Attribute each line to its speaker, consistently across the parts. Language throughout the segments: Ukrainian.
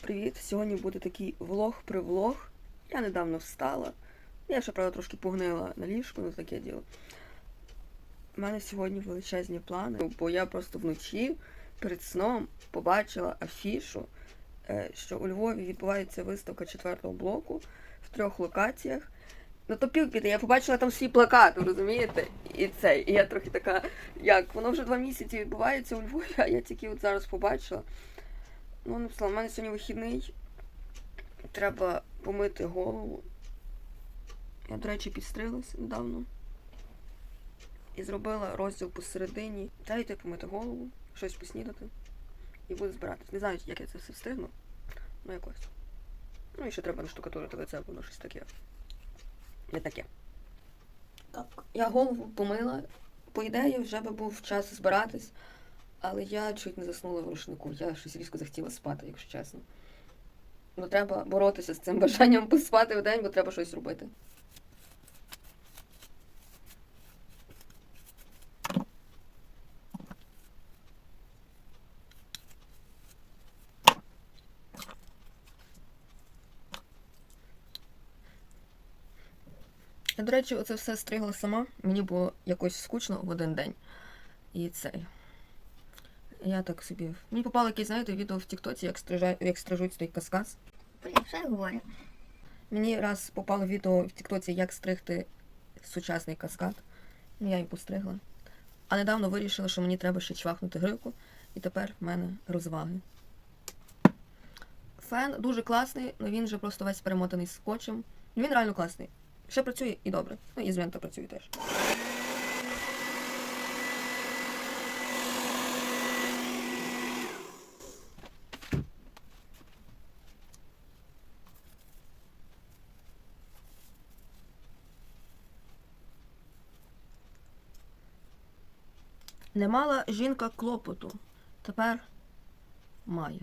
Speaker 1: Привіт! Сьогодні буде такий влог-привлог. Я недавно встала. Я ще, правда, трошки погнила на ліжку, ну таке діло. У мене сьогодні величезні плани, бо я просто вночі перед сном побачила афішу, е, що у Львові відбувається виставка четвертого блоку в трьох локаціях. Ну то півпіти, я побачила там свій плакат, розумієте? І це, і я трохи така, як, воно вже два місяці відбувається у Львові, а я тільки от зараз побачила. Ну, написала, у мене сьогодні вихідний. Треба помити голову. Я, до речі, підстрилась недавно. І зробила розділ посередині. Дайте помити голову, щось поснідати. І буду збиратись. Не знаю, як я це все встигну. Ну якось. Ну і ще треба наштукатурити лице, воно щось таке. Не таке. Так, я голову помила. По ідеї, вже би був час збиратись. Але я чуть не заснула в рушнику. Я щось різко захотіла спати, якщо чесно. Ну, треба боротися з цим бажанням поспати в день, бо треба щось робити. До речі, оце все стригла сама. Мені було якось скучно в один день. І цей. Я так собі. Мені попало якесь, знаєте, відео в Тіктоці, як, стрижа... як стрижуть той касказ.
Speaker 2: Блін, що я говорю?
Speaker 1: Мені раз попало відео в Тіктоці, як стригти сучасний каскад. Ну, я і постригла. А недавно вирішила, що мені треба ще чвахнути гривку, і тепер в мене розваги. Фен дуже класний, але він вже просто весь перемотаний скотчем. Ну, Він реально класний. Ще працює і добре. Ну і звента працює теж. Не мала жінка клопоту. Тепер має.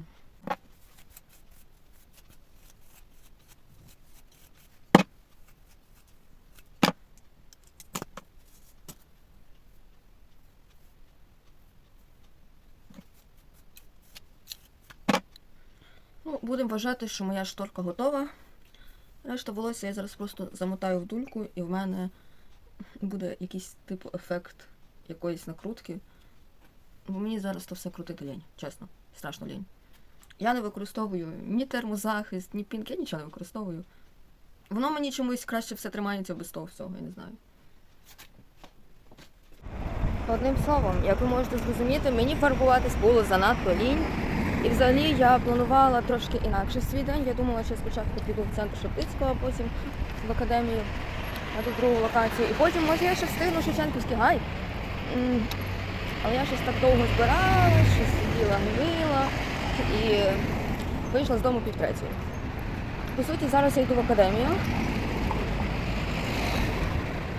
Speaker 1: Ну, будемо вважати, що моя шторка готова. Решта волосся я зараз просто замотаю в дульку, і в мене буде якийсь типу ефект якоїсь накрутки. Бо мені зараз то все крутити лінь, чесно, страшно лінь. Я не використовую ні термозахист, ні пінк, я нічого не використовую. Воно мені чомусь краще все тримається без того всього, я не знаю. Одним словом, як ви можете зрозуміти, мені фарбуватись було занадто лінь. І взагалі я планувала трошки інакше свій день. Я думала, що спочатку піду в центр Шептицького, а потім в академію на ту другу локацію. І потім, може, я ще встигну Шевченківський гай. Але я щось так довго збиралась, щось сиділа, гнила і вийшла з дому під третю. По суті, зараз я йду в академію.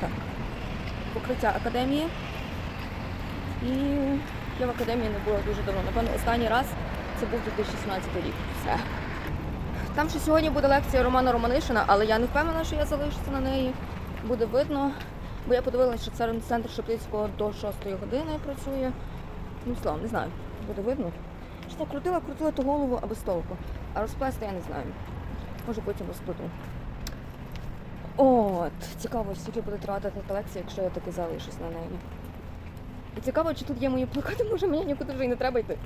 Speaker 1: Так. Покриття академії. І я в академії не була дуже давно. Напевно, останній раз це був 2016 рік. Все. Там ще сьогодні буде лекція Романа Романишина, але я не впевнена, що я залишуся на неї. Буде видно. Бо я подивилася, що це центр Шептицького до 6 години працює. Ну, словом, не знаю, буде видно. Що крутила, крутила ту голову, а без толку. А розплести я не знаю. Може потім розплету. От, цікаво, скільки буде тратити та лекція, якщо я таки залишусь на неї. І цікаво, чи тут є мої плакати, може мені нікуди вже і не треба йти.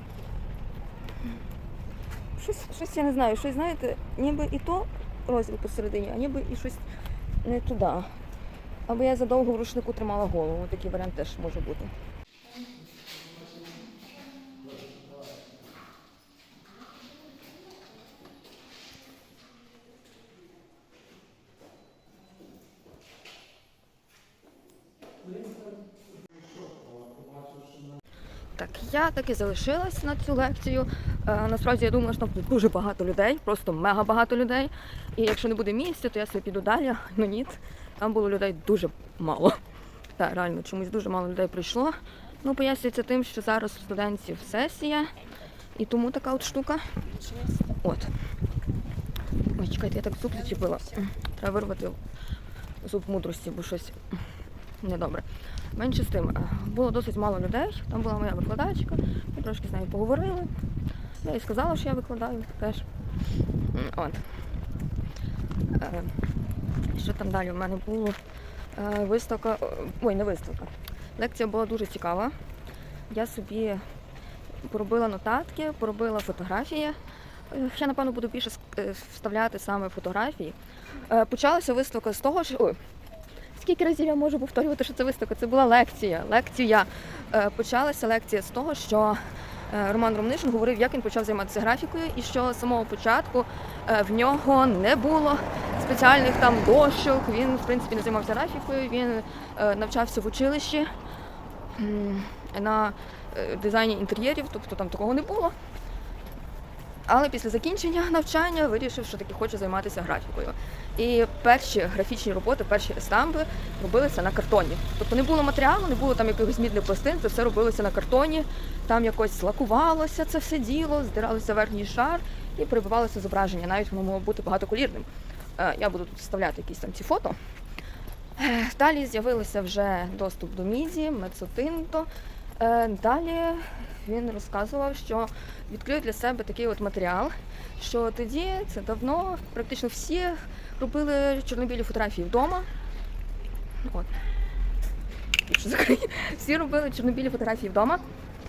Speaker 1: Щось, щось я не знаю, щось, знаєте, ніби і то розділ посередині, а ніби і щось не туди. Або я задовго в рушнику тримала голову. Такий варіант теж може бути. Так, я таки залишилась на цю лекцію. Е, насправді я думала, що там дуже багато людей, просто мега багато людей. І якщо не буде місця, то я собі піду далі. Ну ні, там було людей дуже мало. Так, реально, чомусь дуже мало людей прийшло. Ну, пояснюється тим, що зараз у студентів сесія, і тому така от штука. От. Ой, чекайте, я так зуб зачепила. Треба вирвати зуб мудрості, бо щось недобре. Менше з тим, е, було досить мало людей. Там була моя викладачка, ми трошки з нею поговорили. Я і сказала, що я викладаю теж. От. Е, Що там далі в мене було? Е, Виставка. Ой, не виставка. Лекція була дуже цікава. Я собі поробила нотатки, поробила фотографії. Е, Я, напевно, буду більше е, вставляти саме фотографії. Е, Почалася виставка з того, що. Ой, скільки разів я можу повторювати, що це виставка? Це була лекція. Лекція. Е, Почалася лекція з того, що е, Роман Ромнишин говорив, як він почав займатися графікою, і що з самого початку е, в нього не було спеціальних там дощок. Він, в принципі, не займався графікою, він е, навчався в училищі на е, дизайні інтер'єрів, тобто там такого не було. Але після закінчення навчання вирішив, що таки хоче займатися графікою. І перші графічні роботи, перші естамби робилися на картоні. Тобто не було матеріалу, не було там якихось мідних пластин, це все робилося на картоні, там якось лакувалося це все діло, здиралося верхній шар і перебивалося зображення. Навіть воно могло бути багатоколірним. Е, Я буду тут вставляти якісь там ці фото. Е, Далі з'явився вже доступ до міді, мецотинто. Е, Далі він розказував, що відкрив для себе такий от матеріал, що тоді це давно практично всі робили чорнобілі фотографії вдома. От. Всі робили чорнобілі фотографії вдома.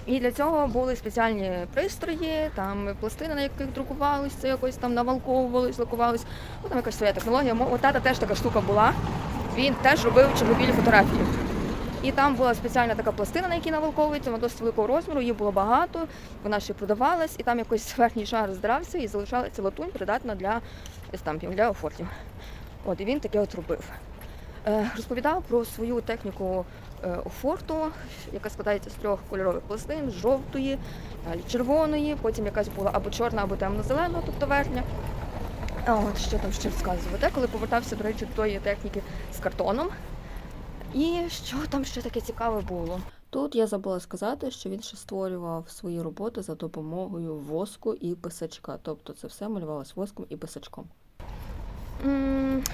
Speaker 1: І для цього були спеціальні пристрої, там пластини, на яких друкувалися, це якось там навалковувались, лакувались. Ну, там якась своя технологія. Мо- У тата теж така штука була. Він теж робив чорнобілі фотографії. І там була спеціальна така пластина, на якій навалковується, вона досить великого розміру, її було багато, вона ще продавалась, і там якось верхній шар здрався і залишалася латунь, придатна для естампів, для офортів. От, і він таке от робив. Е, розповідав про свою техніку офорту, яка складається з трьох кольорових пластин, жовтої, далі червоної, потім якась була або чорна, або темно-зелена, тобто верхня. От що там ще розказувати? Коли повертався, до речі, до тої техніки з картоном. І що там ще таке цікаве було? Тут я забула сказати, що він ще створював свої роботи за допомогою воску і писачка. Тобто це все малювалось воском і писачком.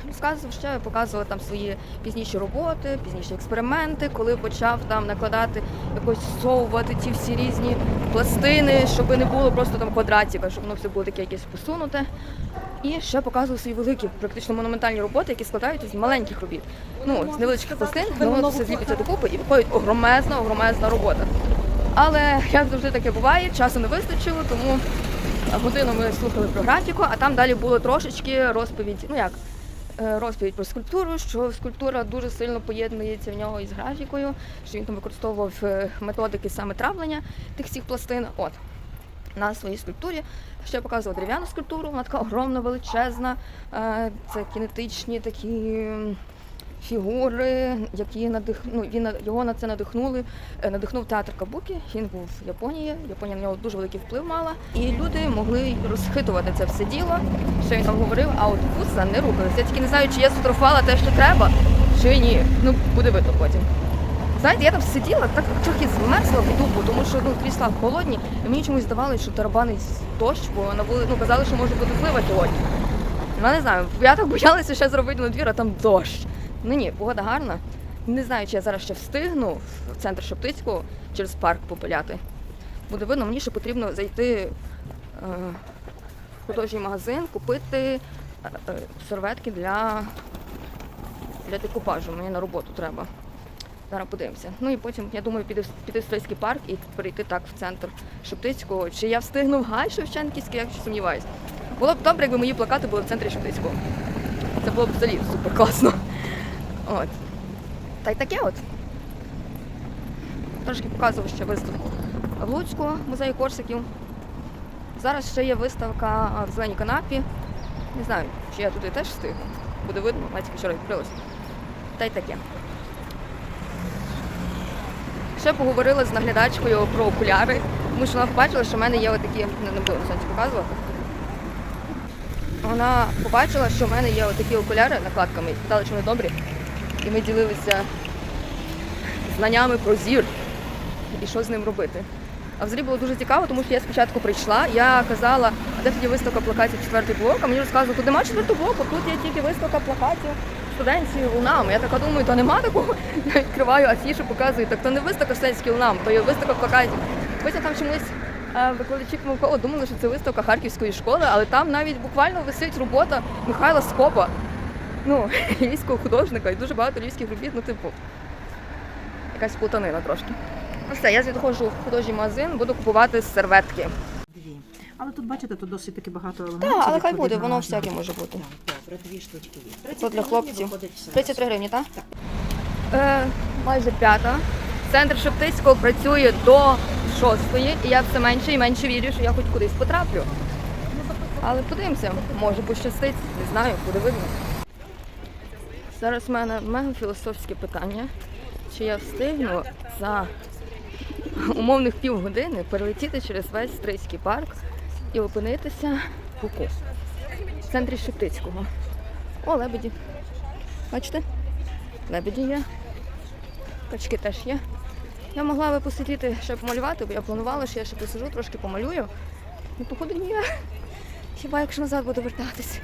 Speaker 1: Розказував ще, показував там свої пізніші роботи, пізніші експерименти, коли почав там накладати, якось всовувати ті всі різні пластини, щоб не було просто там квадратика, щоб воно все було таке якесь посунуте. І ще показував свої великі, практично монументальні роботи, які складаються з маленьких робіт. Ну, з невеличких пластин, ну, воно все зліпиться докупи і виходить огромезна, огромезна робота. Але як завжди таке буває, часу не вистачило, тому годину ми слухали про графіку, а там далі було трошечки розповідь. Ну як? е, Розповідь про скульптуру, що скульптура дуже сильно поєднується в нього із графікою, що він там використовував е, методики саме травлення тих всіх пластин. От на своїй скульптурі. Ще показував дерев'яну скульптуру, вона така огромна, величезна. Е, Це кінетичні такі фігури, які надих... ну, він його на це надихнули. Е, Надихнув театр Кабукі. Він був в Японії. Японія на нього дуже великий вплив мала. І люди могли розхитувати це все діло, що він там говорив, а от вуса не рухалися. Я тільки не знаю, чи я сфотографувала те, що треба, чи ні. Ну, буде видно потім. Знаєте, я там сиділа, так трохи змерзла в дупу, тому що ну, крісла холодні, і мені чомусь здавалося, що тарабанить дощ, бо на вули... ну, казали, що може бути злива сьогодні. Ну, не знаю, я так боялася ще зробити на двір, а там дощ. Ну ні, погода гарна. Не знаю, чи я зараз ще встигну в центр Шептицького через парк попиляти. Буде видно, мені ще потрібно зайти е, в художній магазин, купити е, серветки для, для декупажу. Мені на роботу треба. Зараз подивимося. Ну і потім, я думаю, піти, піти в Стрийський парк і перейти так в центр Шептицького. Чи я встигну в Гай Шевченківський, я ще сумніваюся. Було б добре, якби мої плакати були в центрі Шептицького. Це було б взагалі супер класно. От. Та й таке от. Трошки показував ще виставку в Луцьку, музею Корсиків. Зараз ще є виставка в зеленій канапі. Не знаю, чи я туди теж встигну. Буде видно, навіть вчора відкрилась. Та й таке. Ще поговорила з наглядачкою про окуляри, тому що вона побачила, що в мене є отакі, не, буду сонці показувати. Вона побачила, що в мене є отакі окуляри накладками, і сказала, що вони добрі. І ми ділилися знаннями про зір і що з ним робити. А взагалі було дуже цікаво, тому що я спочатку прийшла, я казала, а де тоді виставка плакатів четвертий блок, а мені розказували, тут немає четвертого блоку, тут є тільки виставка плакатів студентських лунам. Я така думаю, то нема такого. Я відкриваю афішу, показую, так то не виставка студентських лунам, то є виставка плакатів. Потім там чомусь А викладачі помилково думали, що це виставка Харківської школи, але там навіть буквально висить робота Михайла Скопа, ну, львівського художника, і дуже багато львівських робіт, ну, типу, якась плутанина трошки. Ну все, я відходжу в художній магазин, буду купувати серветки.
Speaker 3: Дві. Але тут, бачите, тут досить таки багато елементів.
Speaker 1: Так, але хай буде, воно всяке може бути.
Speaker 3: Так, добре, дві штучки є.
Speaker 1: Це
Speaker 3: 33
Speaker 1: для хлопців. 33 гривні, так? Е, майже п'ята. Центр Шептицького працює до шостої, і я все менше і менше вірю, що я хоч кудись потраплю. Але подивимося, може пощастить, не знаю, буде видно. Зараз в мене мега філософське питання. Чи я встигну за умовних півгодини перелетіти через весь Стрийський парк і опинитися в Буку, в центрі Шептицького. О, лебеді. Бачите? Лебеді є. Качки теж є. Я могла би посидіти ще помалювати, бо я планувала, що я ще посижу, трошки помалюю. Ну, походу, ні. Хіба якщо назад буду вертатись.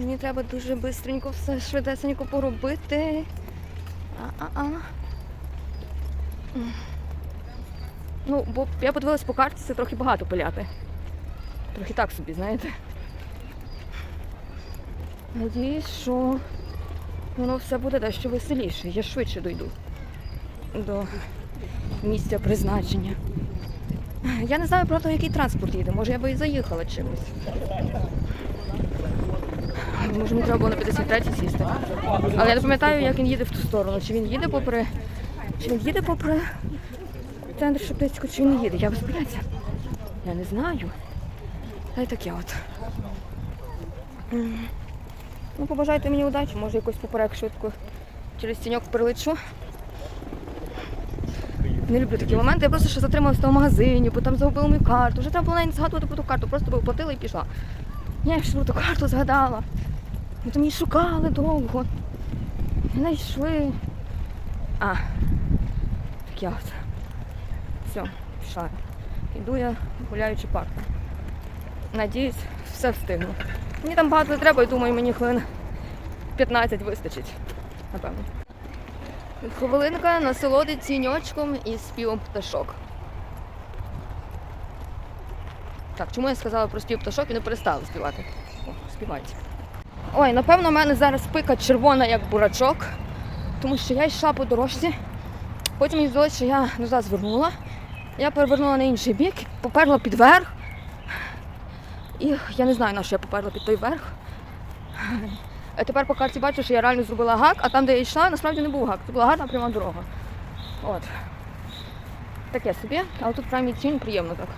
Speaker 1: Мені треба дуже швидко все швидесенько поробити. А-а-а. Ну, бо я подивилась по карті, це трохи багато пиляти. Трохи так собі, знаєте. Надіюсь, що воно все буде дещо веселіше. Я швидше дойду до місця призначення. Я не знаю, правда, який транспорт їде. Може, я би і заїхала чимось. Може, мені треба було на 53 сісти. Але я не пам'ятаю, як він їде в ту сторону. Чи він їде попри. Чи він їде попри центр Шептицького, чи він не їде. Я без поняття. Я не знаю. Та й таке от. Ну, побажайте мені удачі, може якось поперек швидко через тіньок перелечу. Не люблю такі моменти. Я просто ще затрималася в магазині, бо там загубила мою карту. Вже треба було навіть згадувати про ту карту, просто би оплатила і пішла. Я про ту карту згадала. Ми там її шукали довго. Не знайшли. А, таке от. Все, пішла. Іду я гуляючи парком. Надіюсь, все встигну. Мені там багато не треба, і думаю, мені хвилин 15 вистачить, напевно. Хвилинка насолодить тіньочком і співом пташок. Так, чому я сказала про спів пташок і не перестала співати? О, співають. Ой, напевно, в мене зараз пика червона, як бурачок, тому що я йшла по дорожці. Потім мені здалося, що я назад звернула. Я перевернула на інший бік, поперла під верх. І я не знаю, на що я поперла під той верх. А тепер по карті бачу, що я реально зробила гак, а там, де я йшла, насправді не був гак. Це була гарна пряма дорога. От. Таке собі, але тут прямо тінь приємно так.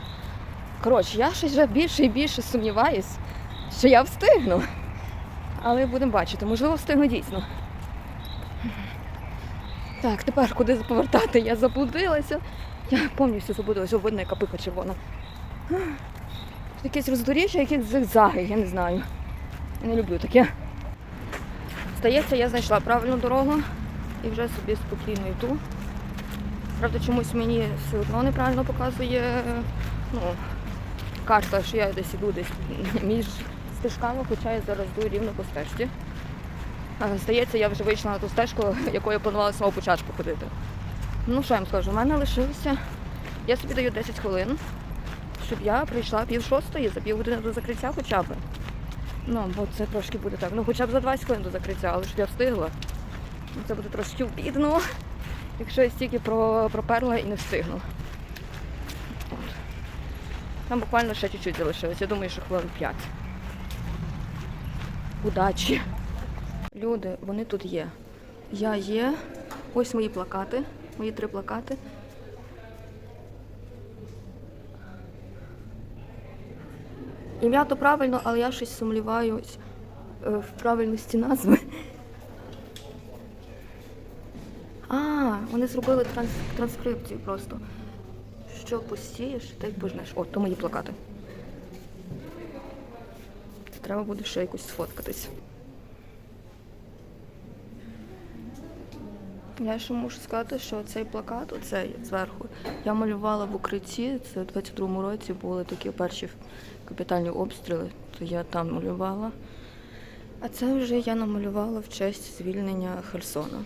Speaker 1: Коротше, я щось вже більше і більше сумніваюсь, що я встигну. Але будемо бачити, можливо, встигну дійсно. Так, тепер куди повертати? Я заблудилася. Я повністю заблудилася, видно, яка пика червона. Якесь роздоріжжя, якісь зигзаги, я не знаю. Я не люблю таке. Здається, я знайшла правильну дорогу і вже собі спокійно йду. Правда, чомусь мені все одно неправильно показує ну, карта, що я десь іду десь між стежками, хоча я зараз йду рівно по стежці. Здається, я вже вийшла на ту стежку, якою я планувала з самого початку ходити. Ну, що я вам скажу, у мене лишилося. Я собі даю 10 хвилин, щоб я прийшла пів шостої за півгодини до закриття хоча б. Ну, бо це трошки буде так. Ну, хоча б за 20 хвилин до закриття, але щоб я встигла. Ну, Це буде трошки обідно, якщо я стільки проперла і не встигну. Там буквально ще чуть-чуть залишилось. Я думаю, що хвилин 5. Удачі! Люди, вони тут є. Я є. Ось мої плакати, мої три плакати. Ім'я то правильно, але я щось сумніваюсь е, в правильності назви. А, вони зробили транс- транскрипцію просто. Що посієш, так й пожнеш. О, то мої плакати. Треба буде ще якось сфоткатись. Я ще можу сказати, що цей плакат, оцей зверху, я малювала в укритті. Це у 22-му році були такі перші капітальні обстріли, то я там малювала. А це вже я намалювала в честь звільнення Херсона.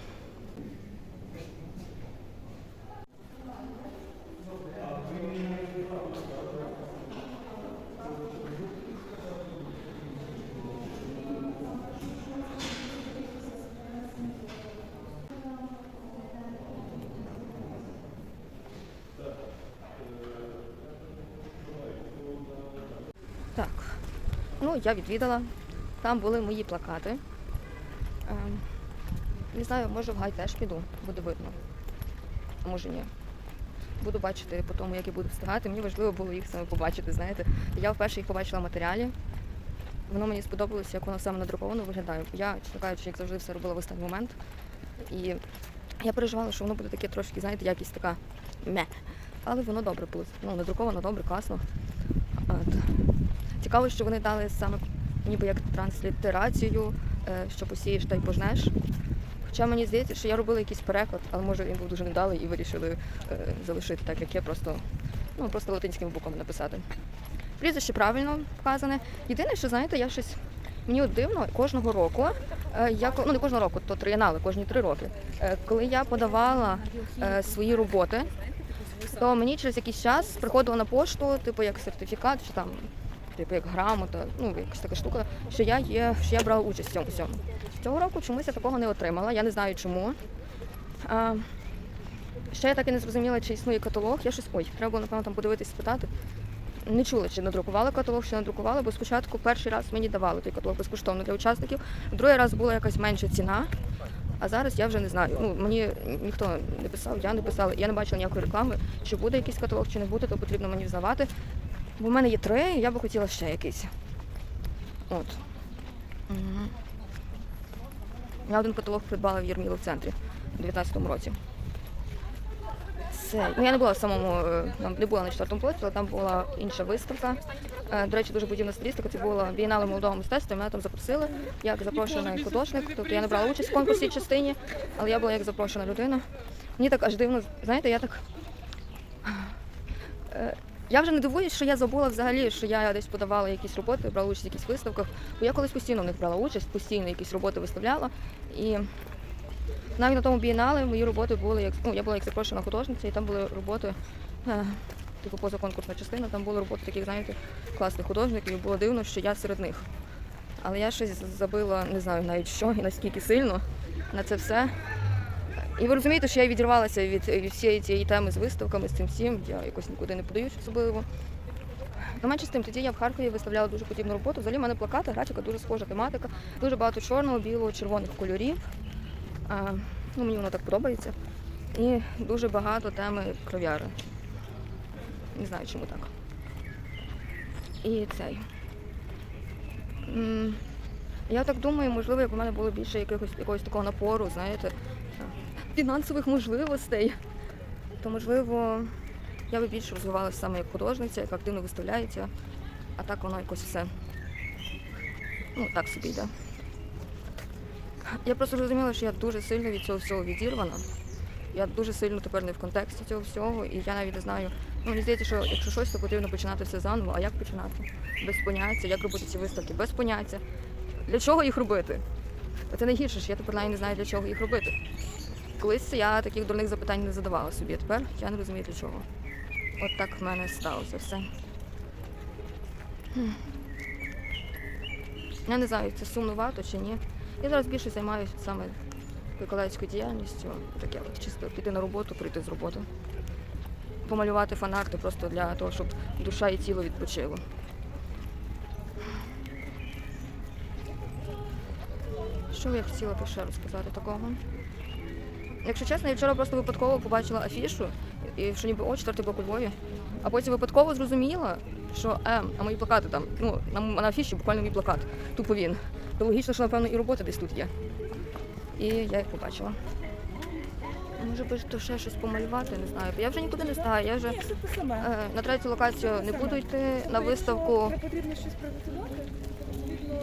Speaker 1: Так. Ну, я відвідала. Там були мої плакати. Ем, не знаю, може в гай теж піду, буде видно. А може ні. Буду бачити по тому, як я буду встигати. Мені важливо було їх саме побачити, знаєте. Я вперше їх побачила в матеріалі. Воно мені сподобалося, як воно саме надруковано виглядає. Я, чесно кажучи, як завжди, все робила в останній момент. І я переживала, що воно буде таке трошки, знаєте, якість така ме. Але воно добре було. Ну, надруковано добре, класно. Цікаво, що вони дали саме ніби як транслітерацію, що посієш та й пожнеш. Хоча мені здається, що я робила якийсь переклад, але може він був дуже невдалий і вирішили е, залишити так, як є, просто, ну, просто латинськими буквами написати. Прізвище правильно вказане. Єдине, що знаєте, я щось мені от дивно кожного року. е, Я, ну не кожного року, то триєнали, кожні три роки. е, Коли я подавала свої роботи, то мені через якийсь час приходило на пошту, типу як сертифікат, чи там, типу як грамота, ну якась така штука, що я є, що я брала участь в цьому всьому. Цього року чомусь я такого не отримала, я не знаю чому. А, ще я так і не зрозуміла, чи існує каталог. Я щось. Ой, треба було, напевно, там подивитись, спитати. Не чула, чи надрукували каталог, чи надрукували, бо спочатку перший раз мені давали той каталог безкоштовно для учасників, другий раз була якась менша ціна. А зараз я вже не знаю. Ну мені ніхто не писав, я не писала, я не бачила ніякої реклами, чи буде якийсь каталог, чи не буде, то потрібно мені взнавати. Бо в мене є три, і я би хотіла ще якийсь. От. Мгм. Я один каталог придбала в Єрмілу в центрі у 19-му році. Це, ну я не була в самому, е, там не була на четвертому поверсі, але там була інша виставка. Е, До речі, дуже подібна стилістика. Це була бієнале молодого мистецтва. Мене там запросили як запрошений художник. Тобто я не брала участь в конкурсі частині, але я була як запрошена людина. Мені так аж дивно, знаєте, я так. Я вже не дивуюсь, що я забула взагалі, що я десь подавала якісь роботи, брала участь в якихось виставках. Бо я колись постійно в них брала участь, постійно якісь роботи виставляла. І навіть на тому бієнале мої роботи були як ну, я була як запрошена художниця, і там були роботи, е, типу поза конкурсна частина, там були роботи таких, знаєте, класних художників, і було дивно, що я серед них. Але я щось забила, не знаю навіть що і наскільки сильно на це все. І ви розумієте, що я відірвалася від, всієї цієї теми з виставками, з цим всім. Я якось нікуди не подаюсь особливо. Ну, менше з тим, тоді я в Харкові виставляла дуже подібну роботу. Взагалі в мене плакати, графіка, дуже схожа тематика, дуже багато чорного, білого, червоних кольорів. А, ну, мені воно так подобається. І дуже багато теми кров'яри. Не знаю, чому так. І цей. Я так думаю, можливо, як у мене було більше якогось, якогось такого напору, знаєте, фінансових можливостей, то можливо я би більше розвивалася саме як художниця, як активно виставляється, а так воно якось все ну, так собі йде. Я просто зрозуміла, що я дуже сильно від цього всього відірвана. Я дуже сильно тепер не в контексті цього всього, і я навіть не знаю. Ну, мені здається, що якщо щось, то потрібно починати все заново. А як починати? Без поняття, як робити ці виставки? Без поняття. Для чого їх робити? Це найгірше, що я тепер навіть не знаю, для чого їх робити. Колись я таких дурних запитань не задавала собі, а тепер я не розумію для чого. От так в мене сталося все. Я не знаю, це сумнувато чи ні. Я зараз більше займаюся саме викладацькою діяльністю. Таке от чисто піти на роботу, прийти з роботи. Помалювати фанарти просто для того, щоб душа і тіло відпочило. Що я хотіла би ще розказати такого? Якщо чесно, я вчора просто випадково побачила афішу, і що ніби о, четвертий блок у Львові. А потім випадково зрозуміла, що е, а мої плакати там, ну, на, на афіші буквально мій плакат, тупо він. То логічно, що напевно і робота десь тут є. І я їх побачила. Може би то ще щось помалювати, не знаю. Я вже нікуди не встигаю. Я вже е, на третю локацію не буду йти. На виставку,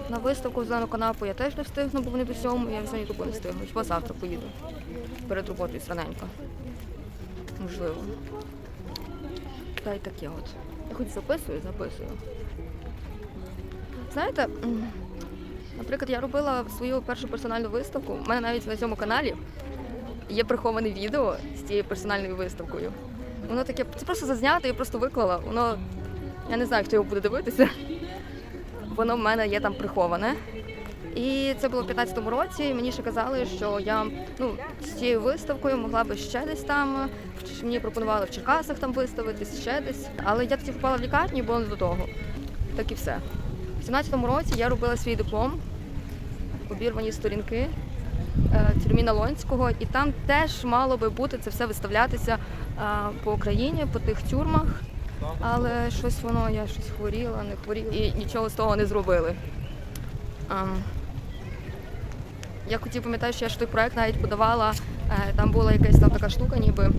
Speaker 1: на виставку зелену канапу я теж не встигну, бо вони до сьому. Я взагалі тупо не встигну. Хіба завтра поїду. Перед роботою раненько. Можливо. Та й таке от. Я хоч записую, записую. Знаєте, наприклад, я робила свою першу персональну виставку. У мене навіть на цьому каналі є приховане відео з цією персональною виставкою. Воно таке, це просто зазнято, я просто виклала. Воно, я не знаю, хто його буде дивитися. Воно в мене є там приховане. І це було в 15-му році. І мені ще казали, що я ну, з цією виставкою могла би ще десь там. Мені пропонували в Черкасах там виставитись, ще десь. Але я тоді попала в лікарню, було не до того. так і все. У 17-му році я робила свій диплом, обірвані сторінки е, Тюрміна Лонського, і там теж мало би бути це все виставлятися е, по Україні, по тих тюрмах. Але щось воно, я щось хворіла, не хворіла і нічого з того не зробили. Я хотів пам'ятаю, що я ж той проект навіть подавала. е, Там була якась там така штука, ніби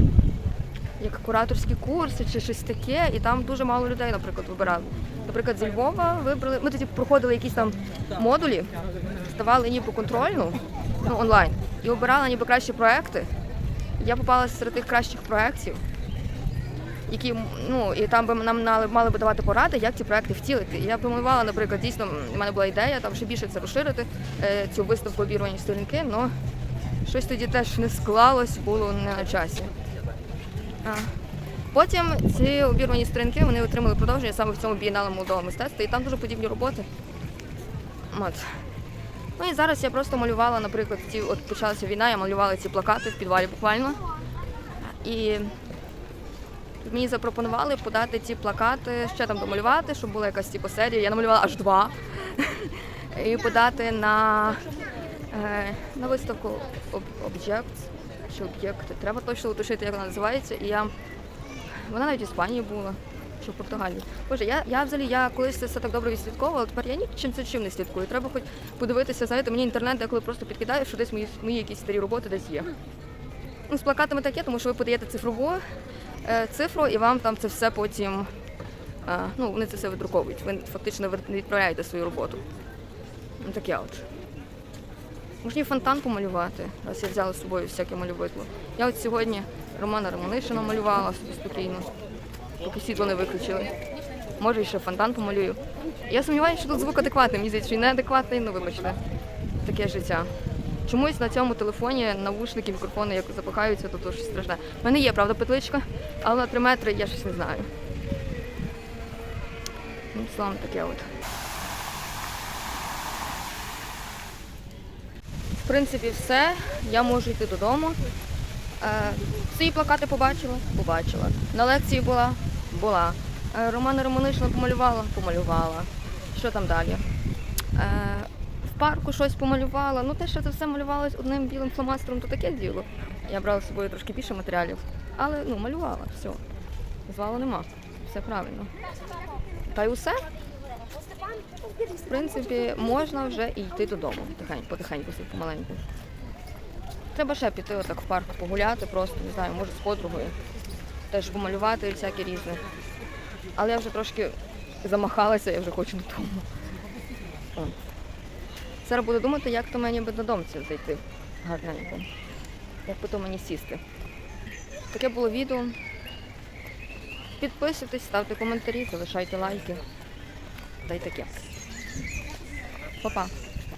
Speaker 1: як кураторські курси чи щось таке, і там дуже мало людей, наприклад, вибирали. Наприклад, зі Львова вибрали. Ми тоді проходили якісь там модулі, ставали ніби контрольну, ну онлайн, і обирали ніби кращі проекти. Я попала серед тих кращих проєктів, які ну і там би нам мали- би давати поради, як ці проекти втілити. Я планувала, наприклад, дійсно в мене була ідея там ще більше це розширити, е, цю виставку обірвані сторінки, але щось тоді теж не склалось, було не на часі. А. Потім ці обірвані сторінки вони отримали продовження саме в цьому бієнале молодого мистецтва, і там дуже подібні роботи. От. Ну і зараз я просто малювала, наприклад, ці, от почалася війна, я малювала ці плакати в підвалі буквально. І мені запропонували подати ці плакати, ще там домалювати, щоб була якась типу, серія. Я намалювала аж два. І подати на, е, на виставку об- об'єкт чи об'єкти. Треба точно уточнити, як вона називається. І я вона навіть в Іспанії була, чи в Португалії. Боже, я, я взагалі я колись це все так добре відслідковувала, тепер я нічим це чим не слідкую. Треба хоч подивитися, знаєте, мені інтернет деколи просто підкидає, що десь мої, мої якісь старі роботи десь є. Ну, з плакатами таке, тому що ви подаєте цифрову е, цифру, і вам там це все потім. е, ну, вони це все видруковують. Ви фактично відправляєте свою роботу. Ну, таке от. Можна і фонтан помалювати, раз я взяла з собою всяке малювитло. Я от сьогодні Романа Романишина малювала собі спокійно, поки світло не виключили. Може, ще фонтан помалюю. Я сумніваюся, що тут звук адекватний, мені здається, що неадекватний, ну вибачте. Таке життя. Чомусь на цьому телефоні навушники, мікрофони як запихаються, то, щось страшне. У мене є, правда, петличка, але на 3 метри я щось не знаю. Ну, словом, таке от. В принципі, все. Я можу йти додому. Е, свої плакати побачила? Побачила. На лекції була? Була. Е, Романа Романишина помалювала? Помалювала. Що там далі? Парку щось помалювала. Ну, те, що це все малювалось одним білим фломастером, то таке діло. Я брала з собою трошки більше матеріалів. Але ну, малювала, все. Звалу нема. Все правильно. Та й усе. В принципі, можна вже і йти додому. Потихеньку, собі, помаленьку. Треба ще піти отак в парк погуляти, просто не знаю, може з подругою. Теж помалювати всяке різне. Але я вже трошки замахалася, я вже хочу додому. Зараз буду думати, як то мені би додому це зайти гарненько. Як потім мені сісти. Таке було відео. Підписуйтесь, ставте коментарі, залишайте лайки. Та й таке. Па-па.